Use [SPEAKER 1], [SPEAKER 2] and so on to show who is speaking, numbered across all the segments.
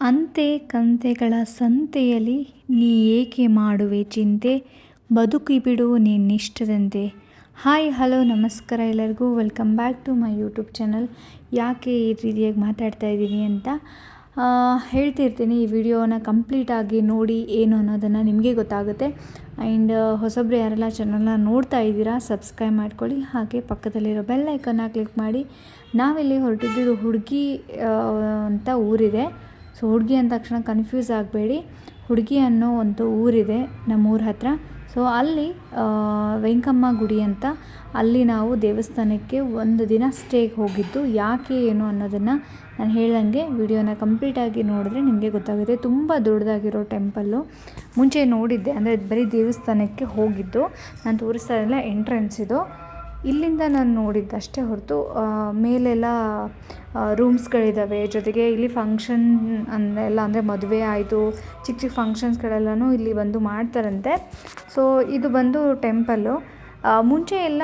[SPEAKER 1] ಅಂತೆ ಕಂತೆಗಳ ಸಂತೆಯಲ್ಲಿ ನೀ ಏಕೆ ಮಾಡುವೆ ಚಿಂತೆ? ಬದುಕಿ ಬದುಕಿಬಿಡು ನಿನ್ನಿಷ್ಟದಂತೆ ಹಾಯ್ ಹಲೋ ನಮಸ್ಕಾರ ಎಲ್ಲರಿಗೂ. Welcome back to my YouTube channel ಯಾಕೆ ಈ ರೀತಿಯಾಗಿ ಮಾತಾಡ್ತಾ ಇದ್ದೀನಿ ಅಂತ ಹೇಳ್ತಿರ್ತೀನಿ. ಈ ವಿಡಿಯೋನ ಕಂಪ್ಲೀಟಾಗಿ ನೋಡಿ ಏನು ಅನ್ನೋದನ್ನು ನಿಮಗೆ ಗೊತ್ತಾಗುತ್ತೆ. ಆ್ಯಂಡ್ ಹೊಸಬ್ರು ಯಾರೆಲ್ಲ ಚಾನಲ್ನ ನೋಡ್ತಾ ಇದ್ದೀರಾ ಸಬ್ಸ್ಕ್ರೈಬ್ ಮಾಡ್ಕೊಳ್ಳಿ. ಹಾಗೆ ಪಕ್ಕದಲ್ಲಿರೋ ಬೆಲ್ ಐಕನ್ನ ಕ್ಲಿಕ್ ಮಾಡಿ. ನಾವಿಲ್ಲಿ ಹೊರಟಿದ್ದು ಹುಡುಗಿ ಅಂತ ಊರಿದೆ. ಸೊ ಹುಡುಗಿ ಅಂದ ತಕ್ಷಣ ಕನ್ಫ್ಯೂಸ್ ಆಗಬೇಡಿ. ಹುಡುಗಿ ಅನ್ನೋ ಒಂದು ಊರಿದೆ ನಮ್ಮೂರ ಹತ್ರ. ಸೊ ಅಲ್ಲಿ ವೆಂಕಮ್ಮ ಗುಡಿ ಅಂತ ಅಲ್ಲಿ ನಾವು ದೇವಸ್ಥಾನಕ್ಕೆ ಒಂದು ದಿನ ಸ್ಟೇಗೆ ಹೋಗಿದ್ದು. ಯಾಕೆ ಏನು ಅನ್ನೋದನ್ನು ನಾನು ಹೇಳ್ದಂಗೆ ವಿಡಿಯೋನ ಕಂಪ್ಲೀಟಾಗಿ ನೋಡಿದ್ರೆ ನಿಮಗೆ ಗೊತ್ತಾಗುತ್ತೆ. ತುಂಬ ದೊಡ್ಡದಾಗಿರೋ ಟೆಂಪಲ್ಲು ಮುಂಚೆ ನೋಡಿದ್ದೆ, ಅಂದರೆ ಬರೀ ದೇವಸ್ಥಾನಕ್ಕೆ ಹೋಗಿದ್ದು. ನಾನು ತೋರಿಸ್ತಾ ಇಲ್ಲ ಎಂಟ್ರೆನ್ಸ್ ಇದು. ಇಲ್ಲಿಂದ ನಾನು ನೋಡಿದ್ದಷ್ಟೇ ಹೊರತು ಮೇಲೆಲ್ಲ ರೂಮ್ಸ್ಗಳಿದ್ದಾವೆ ಜೊತೆಗೆ ಇಲ್ಲಿ ಫಂಕ್ಷನ್ ಎಲ್ಲ ಅಂದರೆ ಮದುವೆ ಆಯಿತು ಚಿಕ್ಕ ಚಿಕ್ಕ ಫಂಕ್ಷನ್ಸ್ಗಳೆಲ್ಲನೂ ಇಲ್ಲಿ ಬಂದು ಮಾಡ್ತಾರಂತೆ. ಸೊ ಇದು ಬಂದು ಟೆಂಪಲ್ಲು ಮುಂಚೆ ಎಲ್ಲ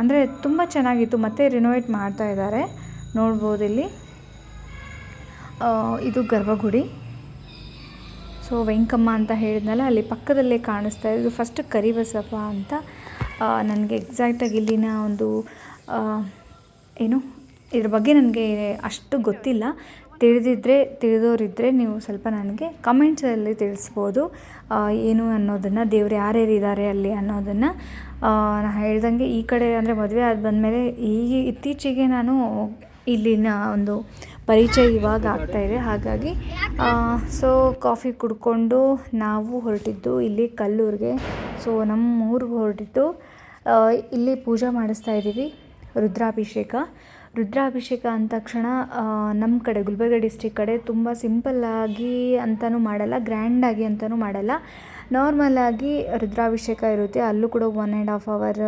[SPEAKER 1] ಅಂದರೆ ತುಂಬ ಚೆನ್ನಾಗಿತ್ತು. ಮತ್ತೆ ರಿನೋವೇಟ್ ಮಾಡ್ತಾ ಇದ್ದಾರೆ. ನೋಡ್ಬೋದು ಇಲ್ಲಿ. ಇದು ಗರ್ಭಗುಡಿ. ಸೊ ವೆಂಕಮ್ಮ ಅಂತ ಹೇಳಿದ್ನಲ್ಲ, ಅಲ್ಲಿ ಪಕ್ಕದಲ್ಲೇ ಕಾಣಿಸ್ತಾ ಇದು. ಫಸ್ಟ್ ಕರಿಬಸಪ್ಪ ಅಂತ. ನನಗೆ ಎಕ್ಸಾಕ್ಟಾಗಿ ಇಲ್ಲಿನ ಒಂದು ಏನು? ಇದ್ರ ಬಗ್ಗೆ ನನಗೆ ಅಷ್ಟು ಗೊತ್ತಿಲ್ಲ. ತಿಳಿದಿದ್ದರೆ ತಿಳಿದೋರಿದ್ದರೆ ನೀವು ಸ್ವಲ್ಪ ನನಗೆ ಕಮೆಂಟ್ಸಲ್ಲಿ ತಿಳಿಸ್ಬೋದು. ಏನು ಅನ್ನೋದನ್ನು, ದೇವ್ರು ಯಾರ್ಯಾರು ಇದ್ದಾರೆ ಅಲ್ಲಿ ಅನ್ನೋದನ್ನು. ನಾನು ಹೇಳ್ದಂಗೆ ಈ ಕಡೆ ಅಂದರೆ ಮದುವೆ ಆದ ಬಂದಮೇಲೆ ಈಗ ಇತ್ತೀಚೆಗೆ ನಾನು ಇಲ್ಲಿನ ಒಂದು ಪರಿಚಯ ಇವಾಗ ಆಗ್ತಾಯಿದೆ ಹಾಗಾಗಿ ಸೊ ಕಾಫಿ ಕುಡ್ಕೊಂಡು ನಾವು ಹೊರಟಿದ್ದು ಇಲ್ಲಿ ಕಲ್ಲೂರಿಗೆ. ಸೊ ನಮ್ಮ ಊರಿಗೆ ಹೊರಟಿದ್ದು ಇಲ್ಲಿ ಪೂಜೆ ಮಾಡಿಸ್ತಾ ಇದ್ದೀವಿ, ರುದ್ರಾಭಿಷೇಕ. ರುದ್ರಾಭಿಷೇಕ ಅಂದ ತಕ್ಷಣ ನಮ್ಮ ಕಡೆ, ಗುಲ್ಬರ್ಗ ಡಿಸ್ಟಿಕ್ ಕಡೆ ತುಂಬ ಸಿಂಪಲ್ಲಾಗಿ ಅಂತಲೂ ಮಾಡಲ್ಲ ಗ್ರ್ಯಾಂಡಾಗಿ ಅಂತಲೂ ಮಾಡಲ್ಲ. ನಾರ್ಮಲಾಗಿ ರುದ್ರಾಭಿಷೇಕ ಇರುತ್ತೆ. ಅಲ್ಲೂ ಕೂಡ ಒನ್ ಆ್ಯಂಡ್ ಹಾಫ್ ಅವರ್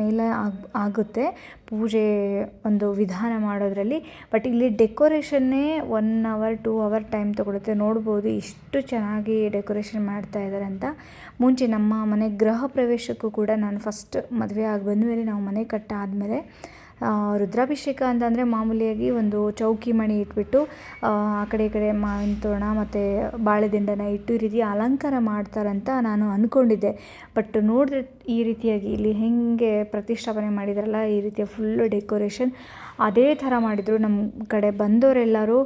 [SPEAKER 1] ಮೇಲೆ ಆಗ್, ಆಗುತ್ತೆ ಪೂಜೆ ಒಂದು ವಿಧಾನ ಮಾಡೋದರಲ್ಲಿ. ಬಟ್ ಇಲ್ಲಿ ಡೆಕೋರೇಷನ್ನೇ one hour two hour time ತೊಗೊಳುತ್ತೆ. ನೋಡ್ಬೋದು ಇಷ್ಟು ಚೆನ್ನಾಗಿ ಡೆಕೋರೇಷನ್ ಮಾಡ್ತಾ ಇದ್ದಾರೆ ಅಂತ. ಮುಂಚೆ ನಮ್ಮ ಮನೆ ಗೃಹ ಪ್ರವೇಶಕ್ಕೂ ಕೂಡ ನಾನು ಫಸ್ಟ್ ಮದುವೆ ಆಗಿ ಬಂದಮೇಲೆ ನಾವು ಮನೆ ಕಟ್ಟಾದಮೇಲೆ ರುದ್ರಾಭಿಷೇಕ ಅಂತಂದರೆ ಮಾಮೂಲಿಯಾಗಿ ಒಂದು ಚೌಕಿ ಮಣಿ ಇಟ್ಬಿಟ್ಟು, ಆ ಕಡೆ ಈ ಕಡೆ ಮಾವಿನ ತೋರಣ ಮತ್ತು ಬಾಳೆದಿಂಡನ ಇಟ್ಟು ಈ ರೀತಿ ಅಲಂಕಾರ ಮಾಡ್ತಾರಂತ ನಾನು ಅಂದ್ಕೊಂಡಿದ್ದೆ ಬಟ್ ನೋಡಿದ್ರೆ ಈ ರೀತಿಯಾಗಿ ಇಲ್ಲಿ ಹೇಗೆ ಪ್ರತಿಷ್ಠಾಪನೆ ಮಾಡಿದ್ರಲ್ಲ, ಈ ರೀತಿಯ ಫುಲ್ಲು ಡೆಕೋರೇಷನ್ ಅದೇ ಥರ ಮಾಡಿದರು. ನಮ್ಮ ಕಡೆ ಬಂದವರೆಲ್ಲರೂ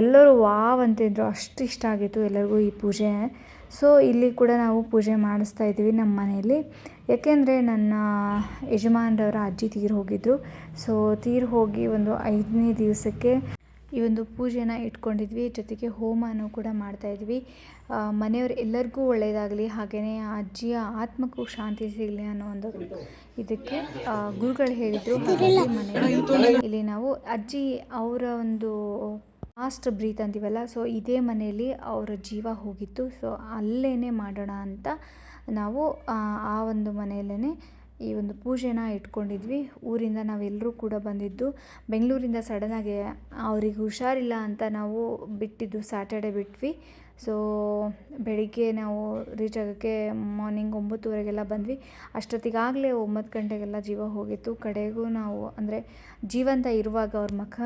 [SPEAKER 1] ಎಲ್ಲರೂ ವಾವ್ ಅಂತಿದ್ರು. ಅಷ್ಟು ಇಷ್ಟ ಆಗಿತ್ತು ಎಲ್ಲರಿಗೂ ಈ ಪೂಜೆ. ಸೊ ಇಲ್ಲಿ ಕೂಡ ನಾವು ಪೂಜೆ ಮಾಡಿಸ್ತಾ ಇದ್ದೀವಿ ನಮ್ಮ ಮನೆಯಲ್ಲಿ. ಯಾಕೆಂದರೆ ನನ್ನ ಯಜಮಾನರವರ ಅಜ್ಜಿ ತೀರು ಹೋಗಿದ್ರು. ಸೊ ತೀರು ಹೋಗಿ ಒಂದು ಐದನೇ ದಿವಸಕ್ಕೆ ಈ ಒಂದು ಪೂಜೆನ ಇಟ್ಕೊಂಡಿದ್ವಿ. ಜೊತೆಗೆ ಹೋಮನೂ ಕೂಡ ಮಾಡ್ತಾಯಿದ್ವಿ ಮನೆಯವ್ರು ಎಲ್ಲರಿಗೂ ಒಳ್ಳೆಯದಾಗಲಿ ಹಾಗೆಯೇ ಅಜ್ಜಿಯ ಆತ್ಮಕ್ಕೂ ಶಾಂತಿ ಸಿಗಲಿ ಅನ್ನೋ ಒಂದು ಇದಕ್ಕೆ ಗುರುಗಳು ಹೇಳಿದರು. ಇಲ್ಲಿ ನಾವು ಅಜ್ಜಿ ಅವರ ಒಂದು ಲಾಸ್ಟ್ ಬ್ರೀತ್ ಅಂತೀವಲ್ಲ ಸೊ ಇದೇ ಮನೆಯಲ್ಲಿ ಅವರ ಜೀವ ಹೋಗಿತ್ತು. ಸೊ ಅಲ್ಲೇ ಮಾಡೋಣ ಅಂತ ನಾವು, ಆ ಒಂದು ಮನೆಯಲ್ಲೇ ಈ ಒಂದು ಪೂಜೆನ ಇಟ್ಕೊಂಡಿದ್ವಿ. ಊರಿಂದ ನಾವೆಲ್ಲರೂ ಕೂಡ ಬಂದಿದ್ದು. ಬೆಂಗಳೂರಿಂದ ಸಡನ್ನಾಗಿ ಅವ್ರಿಗೆ ಹುಷಾರಿಲ್ಲ ಅಂತ ನಾವು ಬಿಟ್ಟಿದ್ದು ಸ್ಯಾಟರ್ಡೆ ಬಿಟ್ವಿ. ಸೊ ಬೆಳಿಗ್ಗೆ ನಾವು ರೀಚ್ ಆಗೋಕ್ಕೆ ಮಾರ್ನಿಂಗ್ ಒಂಬತ್ತುವರೆಗೆಲ್ಲ ಬಂದ್ವಿ. ಅಷ್ಟೊತ್ತಿಗಾಗಲೇ ಒಂಬತ್ತು ಗಂಟೆಗೆಲ್ಲ ಜೀವ ಹೋಗಿತ್ತು. ಕಡೆಗೂ ನಾವು ಅಂದರೆ ಜೀವಂತ ಇರುವಾಗ ಅವ್ರ ಮುಖ,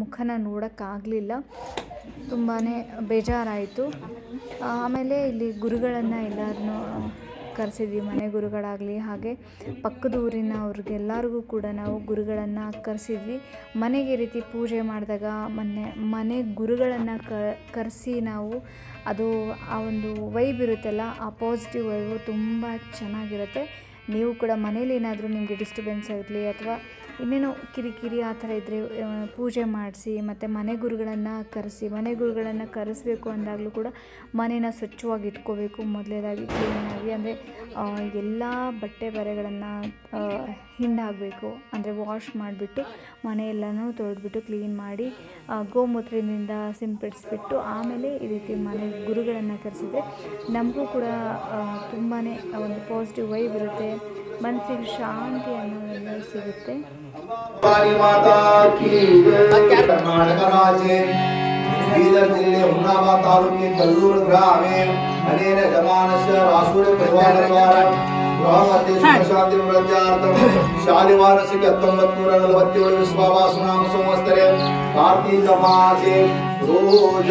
[SPEAKER 1] ಮುಖನ ನೋಡೋಕ್ಕಾಗಲಿಲ್ಲ ತುಂಬಾ ಬೇಜಾರಾಯಿತು. ಆಮೇಲೆ ಇಲ್ಲಿ ಗುರುಗಳನ್ನು ಎಲ್ಲರನ್ನೂ ಕರೆಸಿದ್ವಿ. ಮನೆ ಗುರುಗಳಾಗಲಿ ಹಾಗೆ ಪಕ್ಕದ ಊರಿನ ಅವ್ರಿಗೆಲ್ಲರಿಗೂ ಕೂಡ ನಾವು ಗುರುಗಳನ್ನು ಕರೆಸಿದ್ವಿ. ಮನೆಗೆ ರೀತಿ ಪೂಜೆ ಮಾಡಿದಾಗ ಮೊನ್ನೆ ಮನೆ ಗುರುಗಳನ್ನು ಕರೆಸಿ ನಾವು ಅದು ಆ ಒಂದು ವೈಬ್ ಇರುತ್ತಲ್ಲ, ಆ ಪಾಸಿಟಿವ್ ವೈಬು ತುಂಬ ಚೆನ್ನಾಗಿರುತ್ತೆ. ನೀವು ಕೂಡ ಮನೇಲಿ ಏನಾದರೂ ನಿಮಗೆ ಡಿಸ್ಟರ್ಬೆನ್ಸ್ ಆಗಲಿ ಅಥವಾ ಇನ್ನೇನೋ ಕಿರಿಕಿರಿ ಆ ಥರ ಇದ್ದರೆ ಪೂಜೆ ಮಾಡಿಸಿ, ಮತ್ತು ಮನೆ ಗುರುಗಳನ್ನು ಕರೆಸಿ, ಮನೆ ಗುರುಗಳನ್ನು ಕರೆಸಬೇಕು ಅಂದಾಗಲೂ ಕೂಡ ಮನೇನ ಸ್ವಚ್ಛವಾಗಿ ಇಟ್ಕೋಬೇಕು. ಮೊದಲೇದಾಗಿ ಕ್ಲೀನಾಗಿ ಅಂದರೆ ಎಲ್ಲ ಬಟ್ಟೆ ಬರೆಗಳನ್ನು ಹಿಂಡಾಗಬೇಕು ಅಂದರೆ ವಾಶ್ ಮಾಡಿಬಿಟ್ಟು ಮನೆಯೆಲ್ಲನೂ ತೊಳೆದ್ಬಿಟ್ಟು ಕ್ಲೀನ್ ಮಾಡಿ ಗೋಮೂತ್ರದಿಂದ ಸಿಂಪಡಿಸ್ಬಿಟ್ಟು ಆಮೇಲೆ ಈ ರೀತಿ ಮನೆ ಗುರುಗಳನ್ನು ಕರೆಸಿದ್ರೆ ನಮಗೂ ಕೂಡ ತುಂಬಾ ಒಂದು ಪಾಸಿಟಿವ್ ವೈಬ್ ಇರುತ್ತೆ. ಮನಸ್ಸಿಗೆ ಶಾಂತಿ ಅನ್ನೋದೆಲ್ಲ ಸಿಗುತ್ತೆ.
[SPEAKER 2] ಕರ್ನಾಟಕ ರಾಜ್ಯ ಬೀದರ್ ಜಿಲ್ಲೆ ಹುಮನಾಬಾದ್ ತಾಲೂಕಿನ ಕಲ್ಲೂರು ಗ್ರಾಮೆ. ಅನೇನ ಜಮಾನಸ್ಯ ರಾಸೂರ ಪರಿವಾರ ಶಾಂತಿ ಶಾಲಿವಾರಸಿಗೆ ಹತ್ತೊಂಬತ್ತು ನೂರ ನಲವತ್ತೇಳು ವಿಶ್ವಾವಾಸ ನಾಮ ಸಂವತ್ಸರ. ಕಾರ್ತೀಕ ಮಾಸೆ. ರೋಜ.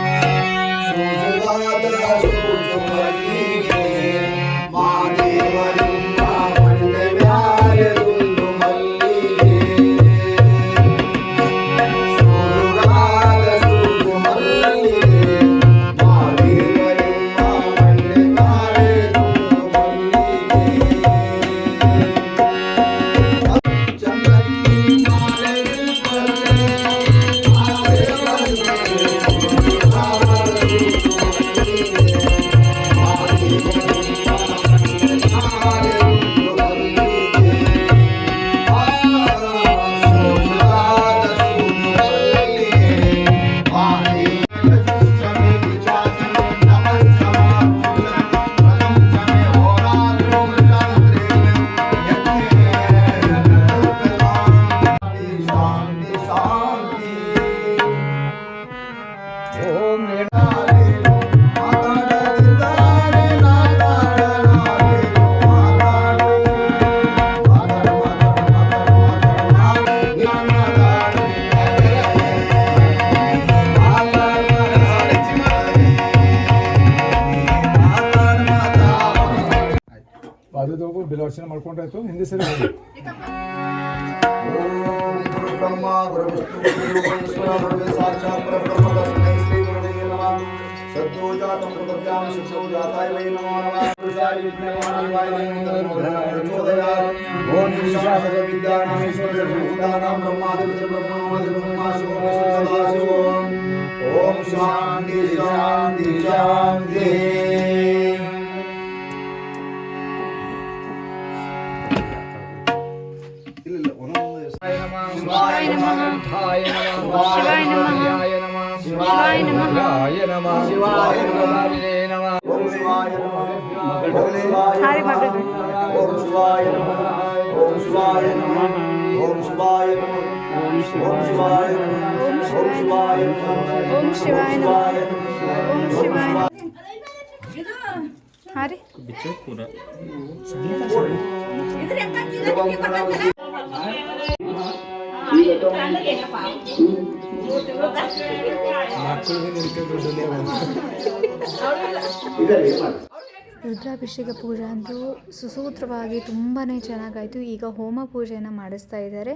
[SPEAKER 2] ಬ್ರಹ್ಮಾದಿ ಬ್ರಹ್ಮ ಶಿವೋಮೇಶ್ವರ ಸದಾಶಿವೋಂ ಓಂ ಶಾಂತಿ ಶಾಂತಿ ಶಾಂತಿ
[SPEAKER 3] ಶಿವಾಯ ನಮಃ ಶಿವಾಯ ನಮಃ ಶಿವಾಯ ನಮಃ ಶಿವಾಯ ನಮಃ ಶಿವಾಯ ನಮಃ ಶಿವಾಯ ನಮಃ
[SPEAKER 2] ಓಂ ಶಿವಾಯ ನಮಃ ಓಂ ಶಿವಾಯ ನಮಃ ಓಂ ಶಿವಾಯ ನಮಃ ಓಂ ಶಿವಾಯ ನಮಃ ಓಂ ಶಿವಾಯ ನಮಃ ಓಂ ಶಿವಾಯ ನಮಃ
[SPEAKER 1] ಓಂ ಶಿವಾಯ ನಮಃ
[SPEAKER 2] ನಮಃ
[SPEAKER 1] ಓಂ ಶಿವಾಯ ಹಾಂ ರೀ ರುದ್ರಾಭಿಷೇಕ ಪೂಜೆ ಅಂತೂ ಸುಸೂತ್ರವಾಗಿ ತುಂಬಾ ಚೆನ್ನಾಗಾಯಿತು. ಈಗ ಹೋಮ ಪೂಜೆಯನ್ನು ಮಾಡಿಸ್ತಾ ಇದ್ದಾರೆ.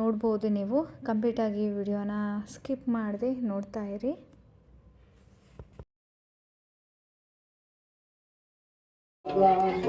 [SPEAKER 1] ನೋಡ್ಬೋದು ನೀವು. ಕಂಪ್ಲೀಟಾಗಿ ವಿಡಿಯೋನ ಸ್ಕಿಪ್ ಮಾಡದೆ ನೋಡ್ತಾ ಇರಿ.
[SPEAKER 2] ಸಮರ್ಪ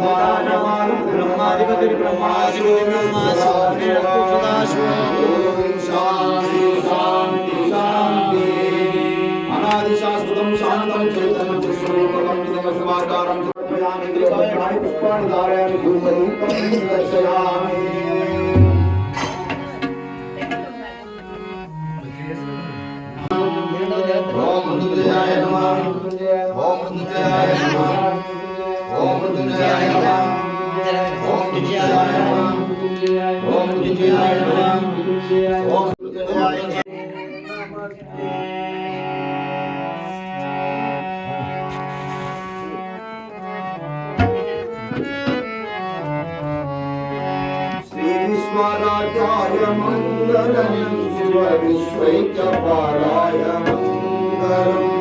[SPEAKER 4] ब्रह्माधिपति ब्रह्माशो ब्रह्माशो सदाशो शांति शांति शांति अनादिशाश्वतं शान्तं चैतन्यं स्वरूपकं तदमस्वाकारं समर्पयामि कृपयामि पुष्पाणि धारयामि धूपदीपं दर्शयामि ओम मृत्युंजय नमः ओम मृत्युंजय नमः ओम दुर्गाय नमः
[SPEAKER 2] ओम दुर्गाय नमः ओम दुर्गाय नमः ओम दुर्गाय नमः विश्वराजाय मङ्गलं शिवविश्वैकपालाय मङ्गलम्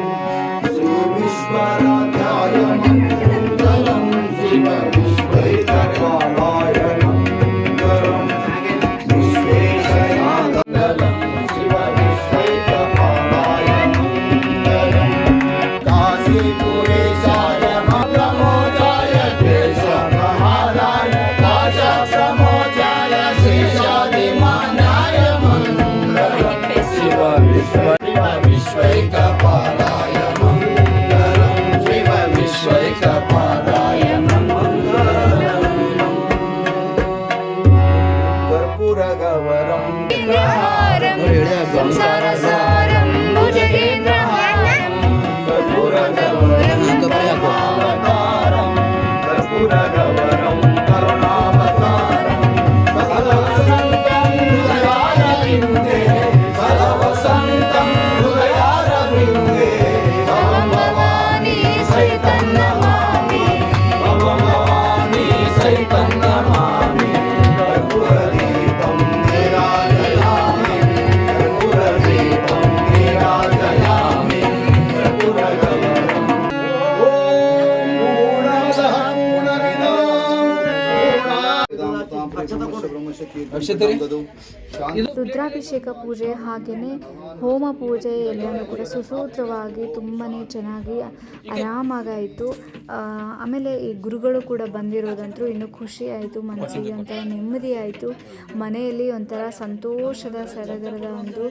[SPEAKER 2] Wake up. पूर्णमिदं
[SPEAKER 1] ರುದ್ರಾಭಿಷೇಕ ಪೂಜೆ ಹಾಗೆಯೇ ಹೋಮ ಪೂಜೆ ಎಲ್ಲನೂ ಕೂಡ ಸುಸೂತ್ರವಾಗಿ ತುಂಬಾ ಚೆನ್ನಾಗಿ ಆರಾಮಾಗಾಯಿತು. ಆಮೇಲೆ ಈ ಗುರುಗಳು ಕೂಡ ಬಂದಿರೋದಂತೂ ಇನ್ನೂ ಖುಷಿ ಆಯಿತು ಮನಸ್ಸಿಗೆ ಒಂಥರ ನೆಮ್ಮದಿ ಆಯಿತು. ಮನೆಯಲ್ಲಿ ಒಂಥರ ಸಂತೋಷದ ಸಡಗರದ ಒಂದು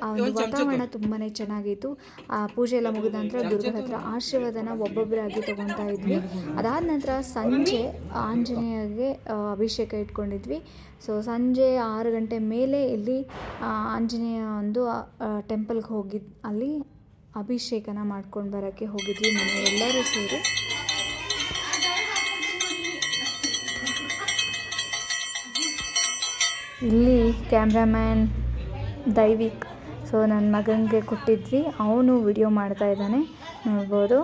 [SPEAKER 1] ಆ, ಒಂದು ವಾತಾವರಣ ತುಂಬಾ ಚೆನ್ನಾಗಿತ್ತು ಆ ಪೂಜೆ ಎಲ್ಲ ಮುಗಿದ ನಂತರ ದುರ್ಗದ ಹತ್ರ ಆಶೀರ್ವಾದನ ಒಬ್ಬೊಬ್ಬರಾಗಿ ತಗೊತಾ ಇದ್ವಿ. ಅದಾದ ನಂತರ ಸಂಜೆ ಆಂಜನೇಯಗೆ ಅಭಿಷೇಕ ಇಟ್ಕೊಂಡಿದ್ವಿ. ಸೊ ಸಂಜೆ ಆರು ಗಂಟೆ ಮೇಲೆ ಇಲ್ಲಿ ಆಂಜನೇಯ ಒಂದು ಟೆಂಪಲ್ಗೆ ಹೋಗಿ, ಅಲ್ಲಿ ಅಭಿಷೇಕನ ಮಾಡ್ಕೊಂಡು ಬರೋಕ್ಕೆ ಹೋಗಿದ್ವಿ ಮನೆಯೆಲ್ಲರೂ ಸೇರಿ. ಇಲ್ಲಿ ಕ್ಯಾಮ್ರಾಮ್ಯಾನ್ ದೈವಿಕ್, ಸೊ ನನ್ನ ಮಗನಿಗೆ ಕೊಟ್ಟಿದ್ವಿ. ಅವನು ವಿಡಿಯೋ ಮಾಡ್ತಾ ಇದ್ದಾನೆ. ನೋಡ್ಬೋದು.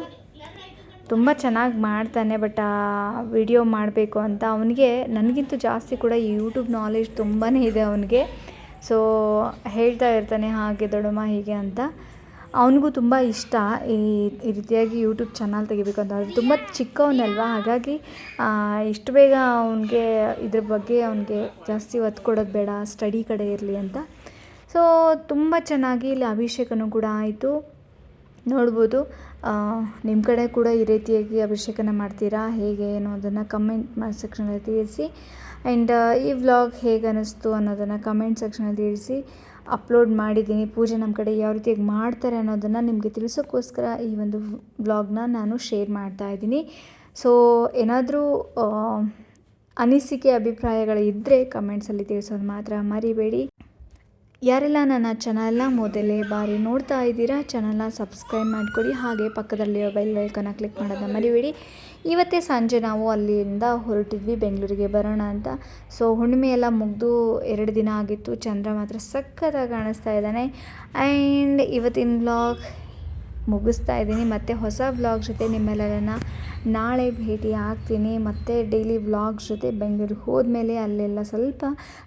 [SPEAKER 1] ತುಂಬ ಚೆನ್ನಾಗಿ ಮಾಡ್ತಾನೆ ಬಟ್ ಆ ವಿಡಿಯೋ ಮಾಡಬೇಕು ಅಂತ ಅವನಿಗೆ, ನನಗಿಂತ ಜಾಸ್ತಿ ಕೂಡ ಈ ಯೂಟ್ಯೂಬ್ ನಾಲೆಜ್ ತುಂಬಾ ಇದೆ ಅವನಿಗೆ. ಸೊ ಹೇಳ್ತಾ ಇರ್ತಾನೆ ಹಾಗೆ, ದೊಡ್ಡಮ್ಮ ಹೀಗೆ ಅಂತ. ಅವನಿಗೂ ತುಂಬ ಇಷ್ಟ ಈ ಈ ರೀತಿಯಾಗಿ ಯೂಟ್ಯೂಬ್ ಚಾನಲ್ ತೆಗಿಬೇಕು ಅಂತ. ಅದು ತುಂಬ ಚಿಕ್ಕವನಲ್ವ, ಹಾಗಾಗಿ ಇಷ್ಟು ಬೇಗ ಅವನಿಗೆ ಇದ್ರ ಬಗ್ಗೆ ಅವನಿಗೆ ಜಾಸ್ತಿ ಒತ್ತು ಕೊಡೋದು ಬೇಡ ಸ್ಟಡಿ ಕಡೆ ಇರಲಿ ಅಂತ. ಸೊ ತುಂಬ ಚೆನ್ನಾಗಿ ಇಲ್ಲಿ ಅಭಿಷೇಕನೂ ಕೂಡ ಆಯಿತು. ನೋಡ್ಬೋದು. ನಿಮ್ಮ ಕಡೆ ಕೂಡ ಈ ರೀತಿಯಾಗಿ ಅಭಿಷೇಕನ ಮಾಡ್ತೀರಾ? ಹೇಗೆ ಅನ್ನೋದನ್ನು ಕಮೆಂಟ್ ಸೆಕ್ಷನಲ್ಲಿ ತಿಳಿಸಿ. ಆ್ಯಂಡ್ ಈ ವ್ಲಾಗ್ ಹೇಗೆ ಅನ್ನಿಸ್ತು ಅನ್ನೋದನ್ನು ಕಮೆಂಟ್ ಸೆಕ್ಷನಲ್ಲಿ ತಿಳಿಸಿ. ಅಪ್ಲೋಡ್ ಮಾಡಿದ್ದೀನಿ. ಪೂಜೆ ನಮ್ಮ ಕಡೆ ಯಾವ ರೀತಿಯಾಗಿ ಮಾಡ್ತಾರೆ ಅನ್ನೋದನ್ನು ನಿಮಗೆ ತಿಳಿಸೋಕ್ಕೋಸ್ಕರ ಈ ಒಂದು ವ್ಲಾಗ್ನ ನಾನು ಶೇರ್ ಮಾಡ್ತಾ ಇದ್ದೀನಿ. ಸೊ ಏನಾದರೂ ಅನಿಸಿಕೆ, ಅಭಿಪ್ರಾಯಗಳು ಇದ್ದರೆ ಕಮೆಂಟ್ಸಲ್ಲಿ ತಿಳಿಸೋದು ಮಾತ್ರ ಮರಿಬೇಡಿ. ಯಾರೆಲ್ಲ ನನ್ನ ಚಾನಲ್ನ ಮೊದಲೇ ಬಾರಿ ನೋಡ್ತಾ ಇದ್ದೀರಾ, ಚಾನಲ್ನ ಸಬ್ಸ್ಕ್ರೈಬ್ ಮಾಡಿಕೊಡಿ ಹಾಗೆ ಪಕ್ಕದಲ್ಲಿರೋ ಬೆಲ್ ಐಕನ್ನ ಕ್ಲಿಕ್ ಮಾಡೋದನ್ನ ಮರಿಬೇಡಿ. ಇವತ್ತೇ ಸಂಜೆ ನಾವು ಅಲ್ಲಿಂದ ಹೊರಟಿದ್ವಿ, ಬೆಂಗಳೂರಿಗೆ ಬರೋಣ ಅಂತ. ಸೊ ಹುಣ್ಣಿಮೆಯೆಲ್ಲ ಮುಗಿದು ಎರಡು ದಿನ ಆಗಿತ್ತು. ಚಂದ್ರ ಮಾತ್ರ ಸಖತ್ತಾಗಿ ಕಾಣಿಸ್ತಾ ಇದ್ದಾನೆ. ಆ್ಯಂಡ್ ಇವತ್ತಿನ ಬ್ಲಾಗ್ ಮುಗಿಸ್ತಾ ಇದ್ದೀನಿ. ಮತ್ತು ಹೊಸ ವ್ಲಾಗ್ ಜೊತೆ ನಿಮ್ಮೆಲ್ಲರನ್ನ ನಾಳೆ ಭೇಟಿ ಆಗ್ತೀನಿ. ಮತ್ತು ಡೈಲಿ ವ್ಲಾಗ್ ಜೊತೆ ಬೆಂಗಳೂರಿಗೆ ಹೋದ್ಮೇಲೆ ಅಲ್ಲೆಲ್ಲ ಸ್ವಲ್ಪ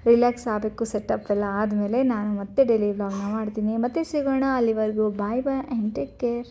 [SPEAKER 1] ರಿಲ್ಯಾಕ್ಸ್ ಆಗಬೇಕು ಸೆಟಪ್ ಎಲ್ಲ ಆದಮೇಲೆ ನಾನು ಮತ್ತೆ ಡೈಲಿ ವ್ಲಾಗ್ನ ಮಾಡ್ತೀನಿ. ಮತ್ತೆ ಸಿಗೋಣ ಅಲ್ಲಿವರೆಗೂ. Bye bye and take care